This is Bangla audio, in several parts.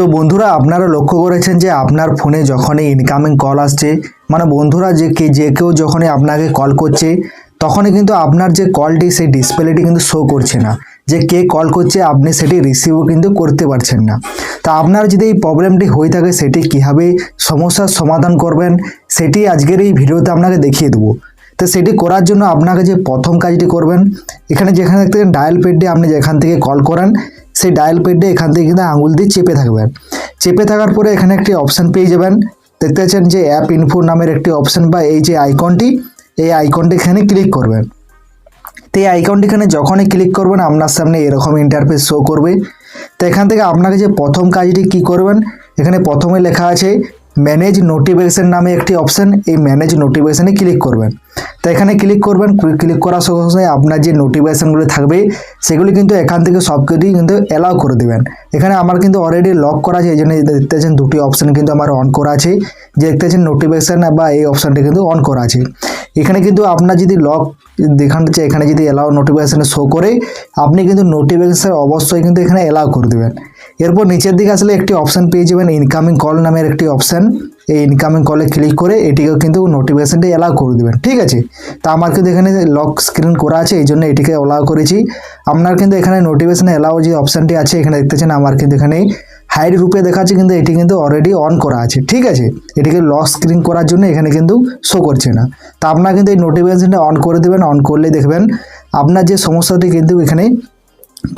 তো বন্ধুরা, আপনারা লক্ষ্য করেছেন যে আপনার ফোনে যখনই ইনকামিং কল আসছে মানে বন্ধুরা যে কে, যে কেউ যখনই আপনাকে কল করছে, তখনই কিন্তু আপনার যে কলটি সেই ডিসপ্লেটি কিন্তু শো করছে না। যে কে কল করছে, আপনি সেটি রিসিভও কিন্তু করতে পারছেন না। তা আপনার যদি এই প্রবলেমটি হয়ে থাকে, সেটি কীভাবে সমস্যার সমাধান করবেন, সেটি আজকের এই ভিডিওতে আপনাকে দেখিয়ে দেবো। তো সেটি করার জন্য আপনাকে যে প্রথম কাজটি করবেন, এখানে যেখানে দেখতে ডায়াল পেডটি আপনি যেখান থেকে কল করেন, সেই ডায়াল পেডটি এখান থেকে কিন্তু আঙুল দিয়ে চেপে থাকবেন। চেপে থাকার পরে এখানে একটি অপশান পেয়ে যাবেন। দেখতে পাচ্ছেন যে অ্যাপ ইনফো নামের একটি অপশান বা এই যে আইকনটি এই আইকনটি এখানে ক্লিক করবেন। তো এই আইকনটি এখানে যখনই ক্লিক করবেন, আপনার সামনে এরকম ইন্টারফেস শো করবে। তো এখান থেকে আপনাকে যে প্রথম কাজটি কি করবেন, এখানে প্রথমে লেখা আছে ম্যানেজ নোটিফিকেশন নামে একটি অপশান এই ম্যানেজ নোটিফিকেশানে ক্লিক করবেন। তো এখানে ক্লিক করবেন ক্লিক করার সঙ্গে সঙ্গে আপনার যে নোটিফিকেশানগুলো থাকবে, সেগুলি কিন্তু এখান থেকে সব কিছুই কিন্তু অ্যালাউ করে দেবেন। এখানে আমার কিন্তু অলরেডি লক করা আছে, এই জন্য দেখতে পাচ্ছেন দুটি অপশান কিন্তু আমার অন করা আছে। যে দেখতে পাচ্ছেন নোটিফিকেশান বা এই অপশানটি কিন্তু অন করা আছে। এখানে কিন্তু আপনার যদি লক দেখানো হচ্ছে, এখানে যদি অ্যালাউ নোটিফিকেশানে শো করে, আপনি কিন্তু নোটিফিকেশান অবশ্যই কিন্তু এখানে অ্যালাউ করে দেবেন। এরপর নিচের দিকে আসলে একটি অপশান পেয়ে যাবেন ইনকামিং কল নামের একটি অপশান এই ইনকামিং কলে ক্লিক করে এটিকেও কিন্তু নোটিফিকেশানটি অ্যালাউ করে দেবেন, ঠিক আছে? তা আমার কিন্তু এখানে লক স্ক্রিন করা আছে, এই জন্য এটিকে অ্যালাউ করেছি। আপনার কিন্তু এখানে নোটিফিকেশান অ্যালাউ যে অপশানটি আছে, এখানে দেখতেছেন আমার কিন্তু এখানে হাইড রূপে দেখাচ্ছে, কিন্তু এটি কিন্তু অলরেডি অন করা আছে, ঠিক আছে? এটিকে লক স্ক্রিন করার জন্য এখানে কিন্তু শো করছে না। তা আপনার কিন্তু এই নোটিফিকেশানটা অন করে দেবেন অন করলে দেখবেন আপনার যে সমস্যাটি কিন্তু এখানে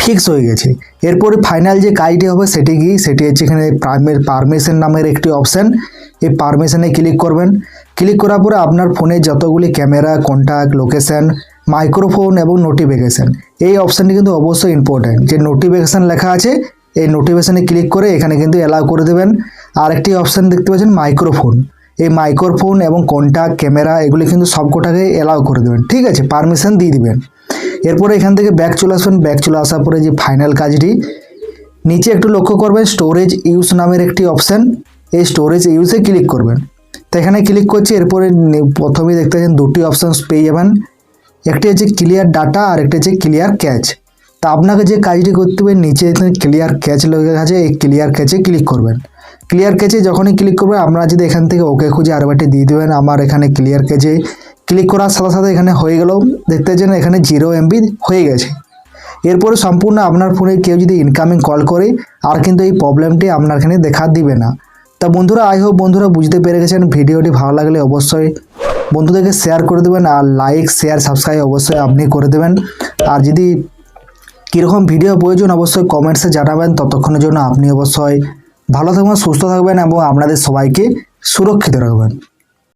ফিক্স হয়ে গেছে। এরপরে ফাইনাল যে কাজটি হবে সেটি কি? সেটি হচ্ছে এখানে প্রাইমের পারমিশন নামের একটি অপশান এই পারমিশনে ক্লিক করবেন। ক্লিক করার পরে আপনার ফোনে যতগুলি ক্যামেরা কন্ট্যাক্ট লোকেশন মাইক্রোফোন এবং নোটিফিকেশান এই অপশানটি কিন্তু অবশ্যই ইম্পর্ট্যান্ট যে নোটিফিকেশান লেখা আছে, এই নোটিফিকেশানে ক্লিক করে এখানে কিন্তু অ্যালাউ করে দেবেন। আরেকটি অপশান দেখতে পাচ্ছেন মাইক্রোফোন এই মাইক্রোফোন এবং কন্ট্যাক্ট ক্যামেরা এগুলি কিন্তু সবকটাকে অ্যালাউ করে দেবেন। ঠিক আছে পারমিশন দিয়ে দিবেন। এরপরে এখান থেকে ব্যাক চলে আসবেন। ব্যাক চলে আসার পরে যে ফাইনাল কাজটি, নিচে একটু লক্ষ্য করবেন স্টোরেজ ইউজ নামের একটি অপশান এই স্টোরেজ ইউজে ক্লিক করবেন। তো এখানে ক্লিক করছি, এরপরে প্রথমেই দেখতে পাচ্ছেন দুটি অপশানস পেয়ে যাবেন। একটি হচ্ছে ক্লিয়ার ডাটা আর একটি হচ্ছে ক্লিয়ার ক্যাচ তা আপনাকে যে কাজটি করতে হবে, নিচে ক্লিয়ার ক্যাচ লেগে আছে, এই ক্লিয়ার ক্যাচে ক্লিক করবেন। ক্লিয়ার ক্যাচে যখনই ক্লিক করবেন, আপনারা যদি এখান থেকে ওকে খুঁজে আরেকটি দিয়ে দেবেন, আমার এখানে ক্লিয়ার ক্যাচে ক্লিক করার সাথে সাথে এখানে হয়ে গেল। দেখতে পাচ্ছেন এখানে জিরো এমবি হয়ে গেছে। এরপরে সম্পূর্ণ আপনার ফোনে কেউ যদি ইনকামিং কল করে, আর কিন্তু এই প্রবলেমটি আপনার এখানে দেখা দিবে না। তা বন্ধুরা আই হোপ বন্ধুরা বুঝতে পেরে গেছেন ভিডিওটি ভালো লাগলে অবশ্যই বন্ধুদেরকে শেয়ার করে দেবেন, আর লাইক শেয়ার সাবস্ক্রাইব অবশ্যই আপনি করে দেবেন। আর যদি কীরকম ভিডিও প্রয়োজন, অবশ্যই কমেন্টসে জানাবেন। ততক্ষণের জন্য আপনি অবশ্যই ভালো থাকবেন, সুস্থ থাকবেন, এবং আপনাদের সবাইকে সুরক্ষিত রাখবেন।